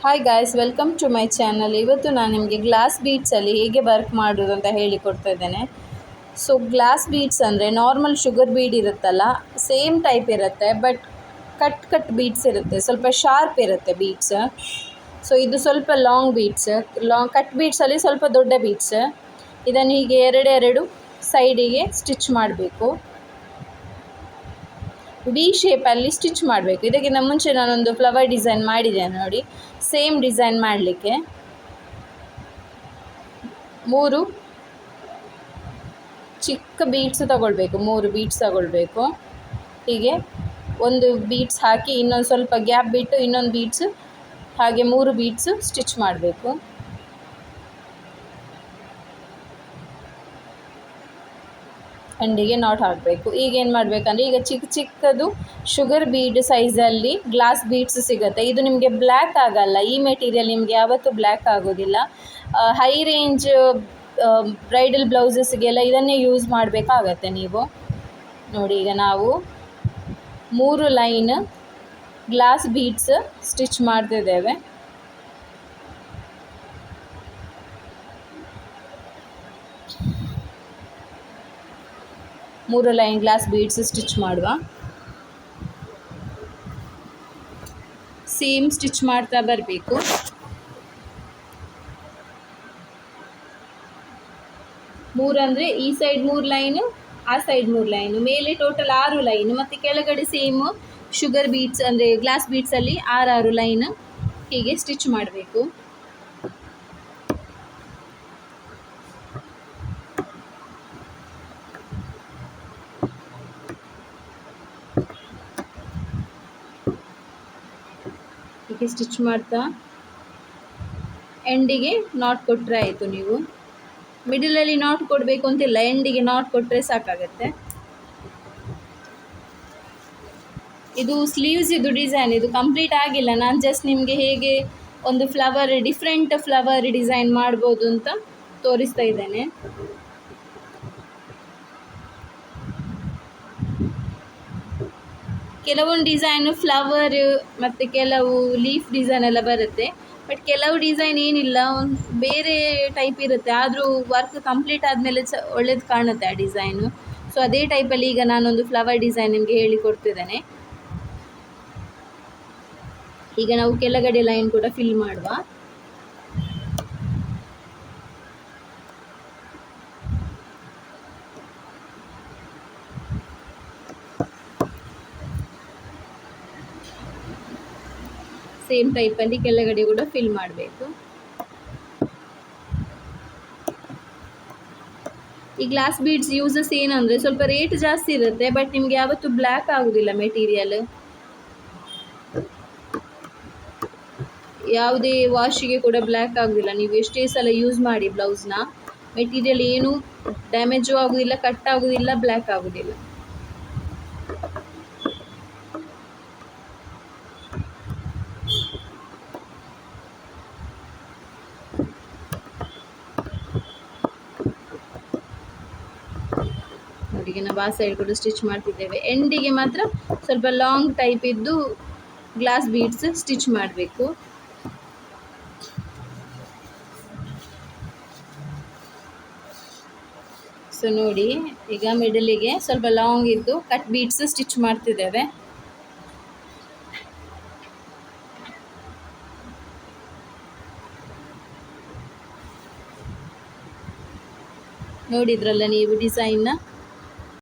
Hi guys welcome to my channel ಇವತ್ತು ನಾನು ನಿಮಗೆ ಗ್ಲಾಸ್ ಬೀಟ್ಸಲ್ಲಿ ಹೇಗೆ ವರ್ಕ್ ಮಾಡೋದು ಅಂತ ಹೇಳಿ ಕೊಡ್ತಾ ಇದ್ದೇನೆ. ಸೊ ಗ್ಲಾಸ್ ಬೀಟ್ಸ್ ಅಂದರೆ ನಾರ್ಮಲ್ ಶುಗರ್ ಬೀಡ್ ಇರುತ್ತಲ್ಲ ಸೇಮ್ ಟೈಪ್ ಇರುತ್ತೆ ಬಟ್ ಕಟ್ ಕಟ್ ಬೀಟ್ಸ್ ಇರುತ್ತೆ. ಸ್ವಲ್ಪ ಶಾರ್ಪ್ ಇರುತ್ತೆ ಬೀಟ್ಸ್ ಸೊ ಇದು ಸ್ವಲ್ಪ ಲಾಂಗ್ ಬೀಟ್ಸ್ ಲಾಂಗ್ ಕಟ್ ಬೀಟ್ಸಲ್ಲಿ ಸ್ವಲ್ಪ ದೊಡ್ಡ ಬೀಟ್ಸ್ ಇದನ್ನು ಹೀಗೆ ಎರಡೆರಡು ಸೈಡಿಗೆ ಸ್ಟಿಚ್ ಮಾಡಬೇಕು. ಬಿ ಶೇಪಲ್ಲಿ ಸ್ಟಿಚ್ ಮಾಡಬೇಕು. ಇದಕ್ಕಿಂತ ಮುಂಚೆ ನಾನೊಂದು ಫ್ಲವರ್ ಡಿಸೈನ್ ಮಾಡಿದ್ದೇನೆ ನೋಡಿ. ಸೇಮ್ ಡಿಸೈನ್ ಮಾಡಲಿಕ್ಕೆ. ಮೂರು ಚಿಕ್ಕ ಬೀಟ್ಸ್ ತಗೊಳ್ಬೇಕು. ಮೂರು ಬೀಟ್ಸ್ ತಗೊಳ್ಬೇಕು. ಹೀಗೆ ಒಂದು ಬೀಟ್ಸ್ ಹಾಕಿ ಇನ್ನೊಂದು ಸ್ವಲ್ಪ ಗ್ಯಾಪ್ ಬಿಟ್ಟು ಇನ್ನೊಂದು ಬೀಟ್ಸ್ ಹಾಗೆ ಮೂರು ಬೀಟ್ಸ್ ಸ್ಟಿಚ್ ಮಾಡಬೇಕು. ಎಂಡಿಗೆ ನಾಟ್ ಹಾಕಬೇಕು. ಈಗ ಏನು ಮಾಡಬೇಕಂದ್ರೆ, ಈಗ ಚಿಕ್ಕ ಚಿಕ್ಕದು ಶುಗರ್ ಬೀಡ್ ಸೈಜಲ್ಲಿ ಗ್ಲಾಸ್ ಬೀಡ್ಸ್ ಸಿಗುತ್ತೆ. ಇದು ನಿಮಗೆ ಬ್ಲ್ಯಾಕ್ ಆಗಲ್ಲ. ಈ ಮೆಟೀರಿಯಲ್ ನಿಮಗೆ ಯಾವತ್ತೂ ಬ್ಲ್ಯಾಕ್ ಆಗೋದಿಲ್ಲ. ಹೈ ರೇಂಜ್ ಬ್ರೈಡಲ್ ಬ್ಲೌಸಸ್ಗೆಲ್ಲ ಇದನ್ನೇ ಯೂಸ್ ಮಾಡಬೇಕಾಗತ್ತೆ ನೀವು. ನೋಡಿ, ಈಗ ನಾವು ಮೂರು ಲೈನ್ ಗ್ಲಾಸ್ ಬೀಡ್ಸ್ ಸ್ಟಿಚ್ ಮಾಡ್ತಿದ್ದೇವೆ. ಮೂರು ಲೈನ್ ಗ್ಲಾಸ್ ಬೀಡ್ಸ್ ಸ್ಟಿಚ್ ಮಾಡುವ. ಸೇಮ್ ಸ್ಟಿಚ್ ಮಾಡ್ತಾ ಬರಬೇಕು. ಮೂರು ಅಂದರೆ ಈ ಸೈಡ್ ಮೂರು ಲೈನು ಆ ಸೈಡ್ ಮೂರು ಲೈನು ಮೇಲೆ ಟೋಟಲ್ ಆರು ಲೈನು ಮತ್ತು ಕೆಳಗಡೆ ಸೇಮು ಶುಗರ್ ಬೀಟ್ಸ್ ಅಂದರೆ ಗ್ಲಾಸ್ ಬೀಟ್ಸಲ್ಲಿ ಆರಾರು ಲೈನ್ ಹೀಗೆ ಸ್ಟಿಚ್ ಮಾಡಬೇಕು. ಹೀಗೆ ಸ್ಟಿಚ್ ಮಾಡ್ತಾ ಎಂಡಿಗೆ ನಾಟ್ ಕೊಟ್ಟರೆ ಆಯಿತು ನೀವು. ಮಿಡಲಲ್ಲಿ ನಾಟ್ ಕೊಡಬೇಕು ಅಂತಿಲ್ಲ ಎಂಡಿಗೆ ನಾಟ್ ಕೊಟ್ಟರೆ ಸಾಕಾಗತ್ತೆ. ಇದು ಸ್ಲೀವ್ಸ್ ಇದು ಡಿಸೈನ್ ಇದು ಕಂಪ್ಲೀಟ್ ಆಗಿಲ್ಲ. ನಾನು ಜಸ್ಟ್ ನಿಮಗೆ ಹೇಗೆ ಒಂದು ಫ್ಲವರ್ ಡಿಫ್ರೆಂಟ್ ಫ್ಲವರ್ ಡಿಸೈನ್ ಮಾಡ್ಬೋದು ಅಂತ ತೋರಿಸ್ತಾ ಇದ್ದೇನೆ. ಕೆಲವೊಂದು ಡಿಸೈನು ಫ್ಲವರ್ ಮತ್ತು ಕೆಲವು ಲೀಫ್ ಡಿಸೈನ್ ಎಲ್ಲ ಬರುತ್ತೆ. ಬಟ್ ಕೆಲವು ಡಿಸೈನ್ ಏನಿಲ್ಲ, ಒಂದು ಬೇರೆ ಟೈಪ್ ಇರುತ್ತೆ. ಆದರೂ ವರ್ಕ್ ಕಂಪ್ಲೀಟ್ ಆದಮೇಲೆ ಚ, ಒಳ್ಳೇದು ಕಾಣುತ್ತೆ ಆ ಡಿಸೈನು ಸೊ ಅದೇ ಟೈಪಲ್ಲಿ ಈಗ ನಾನೊಂದು ಫ್ಲವರ್ ಡಿಸೈನ್ ನಿಮಗೆ ಹೇಳಿಕೊಡ್ತಿದ್ದೇನೆ ಈಗ ನಾವು ಕೆಳಗಡೆ ಲೈನ್ ಕೂಡ ಫಿಲ್ ಮಾಡುವ. ಸೇಮ್ ಟೈಪಲ್ಲಿ ಕೆಳಗಡೆ ಕೂಡ ಫಿಲ್ ಮಾಡಬೇಕು. ಈ ಗ್ಲಾಸ್ ಬೀಡ್ಸ್ ಯೂಸಸ್ ಏನಂದರೆ ಸ್ವಲ್ಪ ರೇಟ್ ಜಾಸ್ತಿ ಇರುತ್ತೆ ಬಟ್ ನಿಮಗೆ ಯಾವತ್ತೂ ಬ್ಲ್ಯಾಕ್ ಆಗೋದಿಲ್ಲ ಮೆಟೀರಿಯಲ್ ಯಾವುದೇ ವಾಶಿಗೆ ಕೂಡ ಬ್ಲ್ಯಾಕ್ ಆಗೋದಿಲ್ಲ. ನೀವು ಎಷ್ಟೇ ಸಲ ಯೂಸ್ ಮಾಡಿ ಬ್ಲೌಸ್ನ ಮೆಟೀರಿಯಲ್ ಏನು ಡ್ಯಾಮೇಜು ಆಗೋದಿಲ್ಲ ಕಟ್ ಆಗೋದಿಲ್ಲ ಬ್ಲ್ಯಾಕ್ ಆಗೋದಿಲ್ಲ. ನೋಡಿ ನಾವು ಆ ಸೈಡ್ ಕೂಡ ಸ್ಟಿಚ್ ಮಾಡ್ತಿದ್ದೇವೆ ಎಂಡಿಗೆ ಮಾತ್ರ ಸ್ವಲ್ಪ ಲಾಂಗ್ ಟೈಪ್ ಇದ್ದು ಗ್ಲಾಸ್ ಬೀಡ್ಸ್ ಸ್ಟಿಚ್ ಮಾಡಬೇಕು. ಸೊ ನೋಡಿ, ಈಗ ಮಿಡಲಿಗೆ ಸ್ವಲ್ಪ ಲಾಂಗ್ ಇದ್ದು ಕಟ್ ಬೀಡ್ಸ್ ಸ್ಟಿಚ್ ಮಾಡ್ತಿದ್ದೇವೆ. ನೋಡಿದ್ರಲ್ಲ ನೀವು ಡಿಸೈನ್ನ